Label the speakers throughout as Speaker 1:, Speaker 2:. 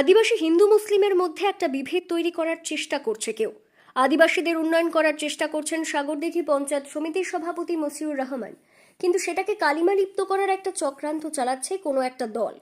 Speaker 1: আদিবাসী হিন্দু মুসলিমের মধ্যে একটা বিভেদ তৈরি করার চেষ্টা করছে কেউ। আদিবাসীদের উন্নয়ন করার চেষ্টা করছেন সাগরদিঘি পঞ্চায়েত সমিতির সভাপতি মসিউর রহমান। কিন্তু সেটাকে কালিমা লিপ্ত করার একটা চক্রান্ত চালাচ্ছে কোনো একটা দল।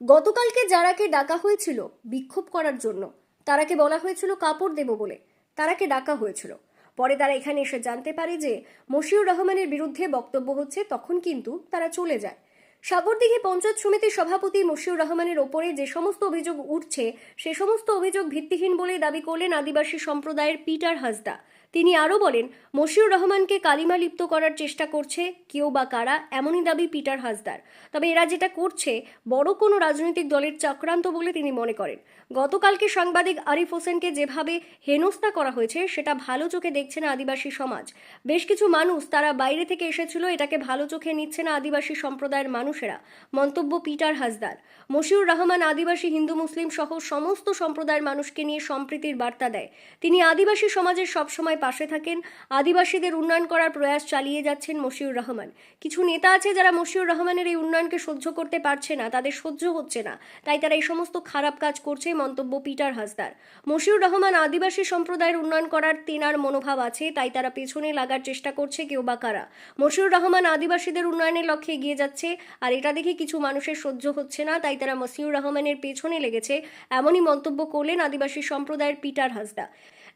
Speaker 1: গতকালকে যারাকে ডাকা হয়েছিল বিক্ষোভ করার জন্য, তারাকে বলা হয়েছিল কাপড় দেব বলে, তারাকে ডাকা হয়েছিল। পরে তারা এখানে এসে জানতে পারে যে মশিউর রহমানের বিরুদ্ধে বক্তব্য হচ্ছে, তখন কিন্তু তারা চলে যায়। সাগরদিঘি পঞ্চায়েত সমিতির সভাপতি মশিউর রহমানের ওপরে যে সমস্ত অভিযোগ উঠছে, সে সমস্ত অভিযোগ ভিত্তিহীন বলে দাবি করলেন আদিবাসী সম্প্রদায়ের পিটার হাসদা তিনি আরও বলেন, মশিউর রহমানকে কালিমা লিপ্ত করার চেষ্টা করছে কেউ বা কারা এমনই দাবি পিটার হাসদার তবে এরা যেটা করছে বড় কোনো রাজনৈতিক দলের চক্রান্ত বলে তিনি মনে করেন। গতকালকে সাংবাদিক আরিফ হোসেনকে যেভাবে হেনস্থা করা হয়েছে, সেটা ভালো চোখে দেখছে না আদিবাসী সমাজ। বেশ কিছু মানুষ তারা বাইরে থেকে এসেছিল, এটাকে ভালো চোখে নিচ্ছে না আদিবাসী সম্প্রদায়ের মানুষেরা। মন্তব্য পিটার হাসদার মশিউর রহমান আদিবাসী হিন্দু মুসলিম সহ সমস্ত সম্প্রদায়ের মানুষকে নিয়ে সম্প্রীতির বার্তা দেয়। তিনি আদিবাসী সমাজের সবসময় পাশে থাকেন, আদিবাসীদের উন্নয়ন করার প্রয়াস চালিয়ে যাচ্ছেন মশিউর রহমান। কিছু নেতা আছে যারা মশিউর রহমানের এই উন্নয়নকে সহ্য করতে পারছে না, তাদের সহ্য হচ্ছে না, তাই তারা এই সমস্ত খারাপ কাজ করছে, মন্তব্য পিটার হাসদার। মশিউর রহমান আদিবাসী সম্প্রদায়ের উন্নয়ন করার তেনার মনোভাব আছে, তাই তারা পেছনে লাগার চেষ্টা করছে কেউ বা কারা। মশিউর রহমান আদিবাসীদের উন্নয়নের লক্ষ্যে এগিয়ে যাচ্ছে, আর এটা দেখে কিছু মানুষের সহ্য হচ্ছে না, তাই তারা মসিউর রহমানের পেছনে লেগেছে, এমনই মন্তব্য করলেন আদিবাসী সম্প্রদায়ের পিটার হাসদা।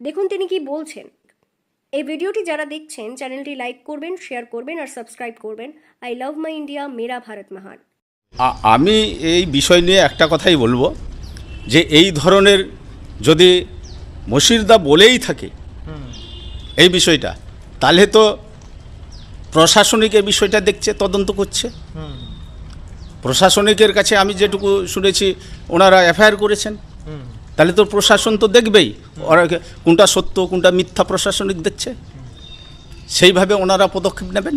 Speaker 1: দেখুন তিনি কি বলছেন। এই ভিডিওটি যারা দেখছেন চ্যানেলটি লাইক করবেন শেয়ার করবেন আর সাবস্ক্রাইব করবেন। আই লাভ মাই ইন্ডিয়া মেরা ভারত মহান
Speaker 2: আমি এই বিষয় নিয়ে একটা কথাই বলব যে এই ধরনের যদি মসিরদা বলেই থাকে এই বিষয়টা তাহলে তো প্রশাসনিক এই বিষয়টা দেখছে তদন্ত করছে। প্রশাসনিকের কাছে আমি যেটুকু শুনেছি ওনারা এফআইআর করেছেন। তাহলে তো প্রশাসন তো দেখবেই। ওরা কোনটা সত্য কোনটা মিথ্যা প্রশাসনিক দেখছে। সেইভাবে ওনারা পদক্ষেপ নেবেন।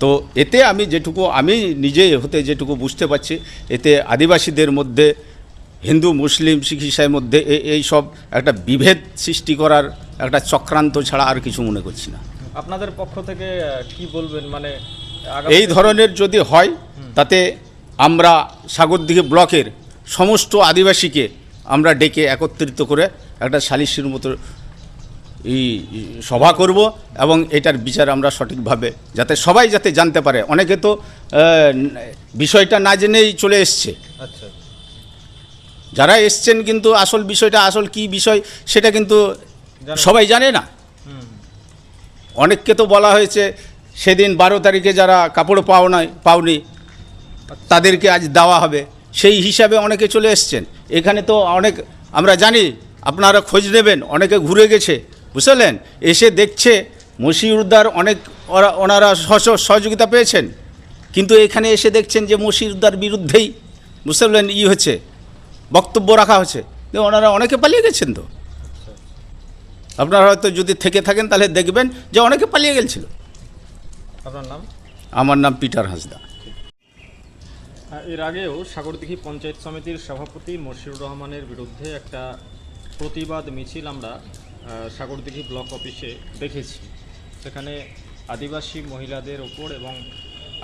Speaker 2: তো এতে আমি যেটুকু আমি নিজে হতে যেটুকু বুঝতে পারছি এতে আদিবাসীদের মধ্যে হিন্দু মুসলিম শিখ ইসাইয়ের মধ্যে এই সব একটা বিভেদ সৃষ্টি করার একটা চক্রান্ত ছাড়া আর কিছু মনে করছি না।
Speaker 3: আপনাদের পক্ষ থেকে কি বলবেন? মানে
Speaker 2: এই ধরনের যদি হয় তাতে আমরা সাগরদিঘি ব্লকের সমস্ত আদিবাসীকে আমরা ডেকে একত্রিত করে একটা সালিশির মতো এই সভা করব এবং এটার বিচার আমরা সঠিকভাবে যাতে সবাই যাতে জানতে পারে। অনেকে তো বিষয়টা না জেনেই চলে এসছে।
Speaker 3: আচ্ছা।
Speaker 2: যারা এসছেন কিন্তু আসল বিষয়টা আসল কি বিষয় সেটা কিন্তু সবাই জানে না। অনেককে তো বলা হয়েছে সেদিন বারো তারিখে যারা কাপড় পাও নাই পাওনি তাদেরকে আজ দেওয়া হবে। সেই হিসাবে অনেকে চলে এসছেন। এখানে তো অনেক আমরা জানি আপনারা খোঁজ নেবেন অনেকে ঘুরে গেছে বুঝলেন? এসে দেখছে মসিউদ্দার অনেক ওরা ওনারা সহ- সহযোগিতা পেয়েছেন। কিন্তু এখানে এসে দেখছেন যে মসিউদ্দার বিরুদ্ধেই বুঝলেন ই হচ্ছে বক্তব্য রাখা হচ্ছে। ওনারা অনেকে পালিয়ে গেছেন তো। আপনারা হয়তো যদি থেকে থাকেন তাহলে দেখবেন যে অনেকে পালিয়ে গেছিল
Speaker 3: আপনার নাম?
Speaker 2: আমার নাম পিটার হাসদা।
Speaker 3: এর আগেও সাগরদিঘি পঞ্চায়েত সমিতির সভাপতি মশিউর রহমানের বিরুদ্ধে একটা প্রতিবাদ মিছিল আমরা সাগরদিঘি ব্লক অফিসে দেখেছি। সেখানে আদিবাসী মহিলাদের ওপর এবং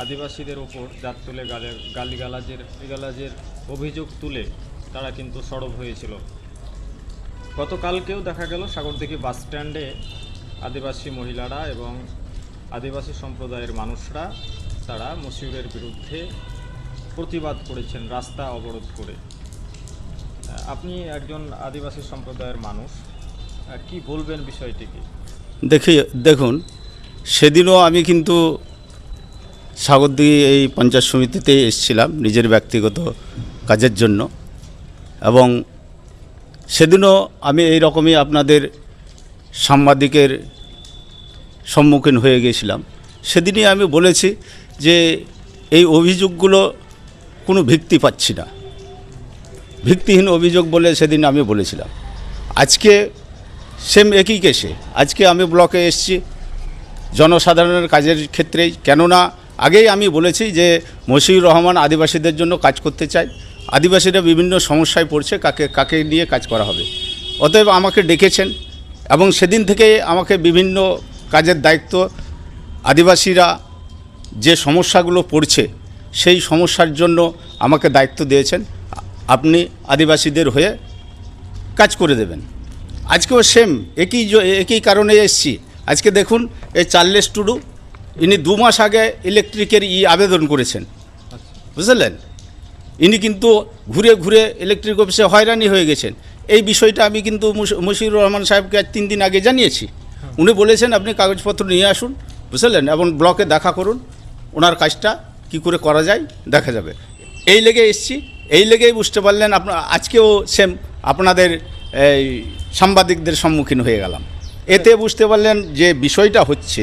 Speaker 3: আদিবাসীদের ওপর জাত তুলে গালের, গালিগালাজের গালাজের অভিযোগ তুলে তারা কিন্তু সরব হয়েছিল। গতকালকেও দেখা গেল সাগরদিঘি বাসস্ট্যান্ডে আদিবাসী মহিলারা এবং আদিবাসী সম্প্রদায়ের মানুষরা তারা মসিউরের বিরুদ্ধে প্রতিবাদ করেছেন, রাস্তা অবরোধ করে। আপনি একজন আদিবাসী সম্প্রদায়ের মানুষ কি বলবেন বিষয়টিকে?
Speaker 2: দেখি, দেখুন, সেদিনও আমি কিন্তু সাগরদিঘি এই পঞ্চায়েত সমিতিতে এসেছিলাম নিজের ব্যক্তিগত কাজের জন্য। এবং সেদিনও আমি এই রকমই আপনাদের সাংবাদিকের সম্মুখীন হয়ে গেছিলাম। সেদিনই আমি বলেছি যে এই অভিযোগগুলো কোনো ভিত্তি পাচ্ছি না। ভিত্তিহীন অভিযোগ বলে সেদিন আমি বলেছিলাম। আজকে সেম একই কেসে, আজকে আমি ব্লকে এসেছি। জনসাধারণের কাজের ক্ষেত্রেই কেননা আগেই আমি বলেছি যে মশিউর রহমান আদিবাসীদের জন্য কাজ করতে চাই আদিবাসীরা বিভিন্ন সমস্যায় পড়ছে, কাকে কাকে নিয়ে কাজ করা হবে। অতএব আমাকে ডেকেছেন এবং সেদিন থেকে আমাকে বিভিন্ন কাজের দায়িত্ব আদিবাসীরা যে সমস্যাগুলো পড়ছে সেই সমস্যার জন্য আমাকে দায়িত্ব দিয়েছেন। আপনি আদিবাসীদের হয়ে কাজ করে দেবেন। আজকেও সেম একই একই কারণে এসছি। আজকে দেখুন, এই চার্লেস টুডু, ইনি দু মাস আগে ইলেকট্রিকের ই আবেদন করেছেন। বুঝলেন? ইনি কিন্তু ঘুরে ঘুরে ইলেকট্রিক অফিসে হয়রানি হয়ে গেছেন। এই বিষয়টা আমি কিন্তু মুশ- মুশিউর রহমান সাহেবকে তিন দিন আগে জানিয়েছি। উনি বলেছেন, আপনি কাগজপত্র নিয়ে আসুন, বুঝলেন? এবং ব্লকে দেখা করুন, ওনার কাজটা কি করে করা যায় দেখা যাবে। এই লেগে এসছি, এই লেগেই বুঝতে পারলেন আপনার আজকেও সেম আপনাদের এই সাংবাদিকদের সম্মুখীন হয়ে গেলাম। এতে বুঝতে পারলেন যে বিষয়টা হচ্ছে,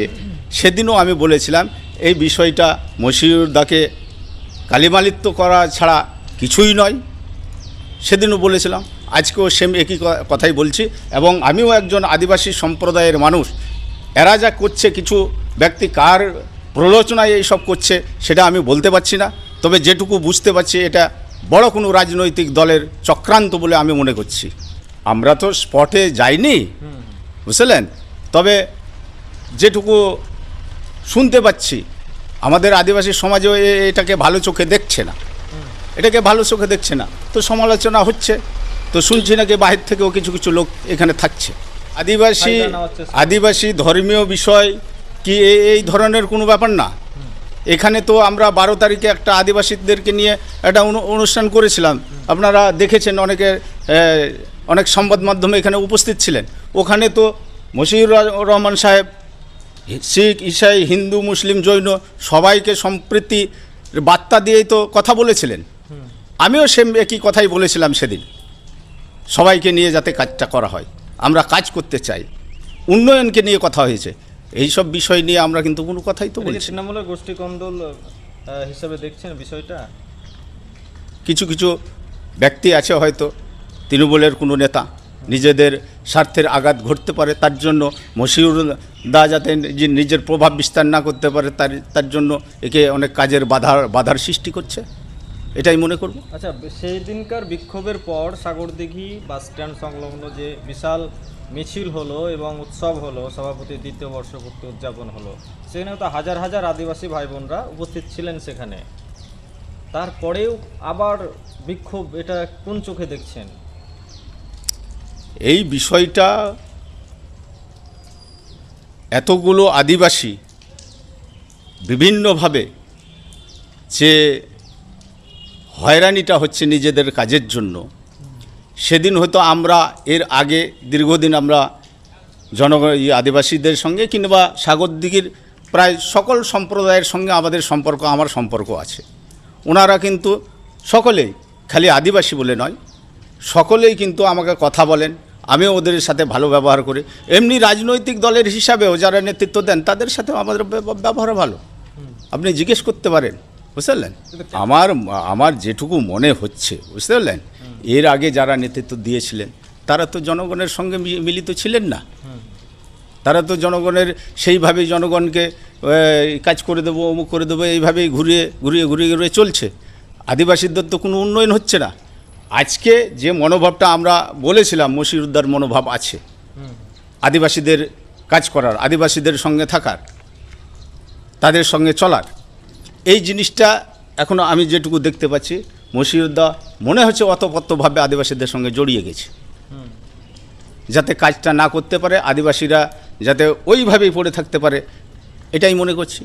Speaker 2: সেদিনও আমি বলেছিলাম, এই বিষয়টা মশিউর দাকে কালিমালিত্য করা ছাড়া কিছুই নয়। সেদিনও বলেছিলাম, আজকেও সেম একই কথাই বলছি এবং আমিও একজন আদিবাসী সম্প্রদায়ের মানুষ। এরা যা করছে কিছু ব্যক্তি কার প্ররোচনায় এইসব করছে সেটা আমি বলতে পারছি না। তবে যেটুকু বুঝতে পারছি এটা বড় কোনো রাজনৈতিক দলের চক্রান্ত বলে আমি মনে করছি। আমরা তো স্পটে যাইনি বুঝলেন? তবে যেটুকু শুনতে পাচ্ছি আমাদের আদিবাসী সমাজেও এটাকে ভালো চোখে দেখছে না। এটাকে ভালো চোখে দেখছে না। তো সমালোচনা হচ্ছে তো শুনছি নাকি বাহির থেকেও কিছু কিছু লোক এখানে থাকছে। আদিবাসী। আদিবাসী ধর্মীয় বিষয় কি এই ধরনের কোনো ব্যাপার না। এখানে তো আমরা বারো তারিখে একটা আদিবাসীদেরকে নিয়ে একটা অনু- অনুষ্ঠান করেছিলাম। আপনারা দেখেছেন অনেকে অনেক সংবাদ মাধ্যমে এখানে উপস্থিত ছিলেন। ওখানে তো মশিউর রহমান সাহেব, শিখ, ইসাই, হিন্দু, মুসলিম, জৈন সবাইকে সম্প্রীতি বার্তা দিয়েই তো কথা বলেছিলেন। আমিও সেম একই কথাই বলেছিলাম সেদিন। সবাইকে নিয়ে যাতে কাজটা করা হয়। আমরা কাজ করতে চাই। উন্নয়নকে নিয়ে কথা হয়েছে। এই সব বিষয় নিয়ে আমরা কিন্তু কোনো কথাই তো বলছি।
Speaker 3: তৃণমূলের গোষ্ঠী কন্দল হিসাবে দেখছেন বিষয়টা?
Speaker 2: কিছু কিছু ব্যক্তি আছে হয়তো তৃণমূলের কোনো নেতা নিজেদের স্বার্থের আঘাত ঘটতে পারে তার জন্য মশিউর দা যাতে যে নিজের প্রভাব বিস্তার না করতে পারে তার তার জন্য একে অনেক কাজের বাধার বাধার সৃষ্টি করছে। এটাই মনে করব।
Speaker 3: আচ্ছা সেই দিনকার বিক্ষোভের পর সাগরদিঘি বাস স্ট্যান্ড সংলগ্ন যে বিশাল মিছিল হলো এবং উৎসব হলো সভাপতির দ্বিতীয় বর্ষপূর্তি উদযাপন হলো। সেখানে তো হাজার হাজার আদিবাসী ভাই বোনরা উপস্থিত ছিলেন সেখানে। তারপরেও আবার বিক্ষোভ, এটা কোন চোখে দেখছেন?
Speaker 2: এই বিষয়টা এতগুলো আদিবাসী বিভিন্নভাবে যে হয়রানিটা হচ্ছে নিজেদের কাজের জন্য সেদিন হয়তো আমরা এর আগে দীর্ঘদিন আমরা জনগণ আদিবাসীদের সঙ্গে কিংবা সাগরদিঘির প্রায় সকল সম্প্রদায়ের সঙ্গে আমাদের সম্পর্ক, আমার সম্পর্ক আছে। ওনারা কিন্তু সকলেই, খালি আদিবাসী বলে নয়, সকলেই কিন্তু আমাকে কথা বলেন, আমিও ওদের সাথে ভালো ব্যবহার করি। এমনি রাজনৈতিক দলের হিসাবেও যারা নেতৃত্ব দেন, তাদের সাথেও আমাদের ব্যব- ব্যবহার ভালো। আপনি জিজ্ঞেস করতে পারেন বুঝতে পারলেন? আমার আমার যেটুকু মনে হচ্ছে, বুঝতে পারলেন? এর আগে যারা নেতৃত্ব দিয়েছিলেন, তারা তো জনগণের সঙ্গে মিলিত ছিলেন না। তারা তো জনগণের সেইভাবে জনগণকে কাজ করে দেবো, অমুক করে দেবো, এইভাবেই ঘুরিয়ে ঘুরিয়ে ঘুরিয়ে ঘুরিয়ে চলছে। আদিবাসীদের তো কোনো উন্নয়ন হচ্ছে না। আজকে যে মনোভাবটা আমরা বলেছিলাম মসিরুদ্দার মনোভাব আছে। আদিবাসীদের কাজ করার, আদিবাসীদের সঙ্গে থাকার, তাদের সঙ্গে চলার। এই জিনিসটা এখনও আমি যেটুকু দেখতে পাচ্ছি মসিউদ্দা মনে হচ্ছে অতপত্তভাবে আদিবাসীদের সঙ্গে জড়িয়ে গেছে। যাতে কাজটা না করতে পারে, আদিবাসীরা যাতে ওইভাবেই পড়ে থাকতে পারে, এটাই মনে করছি।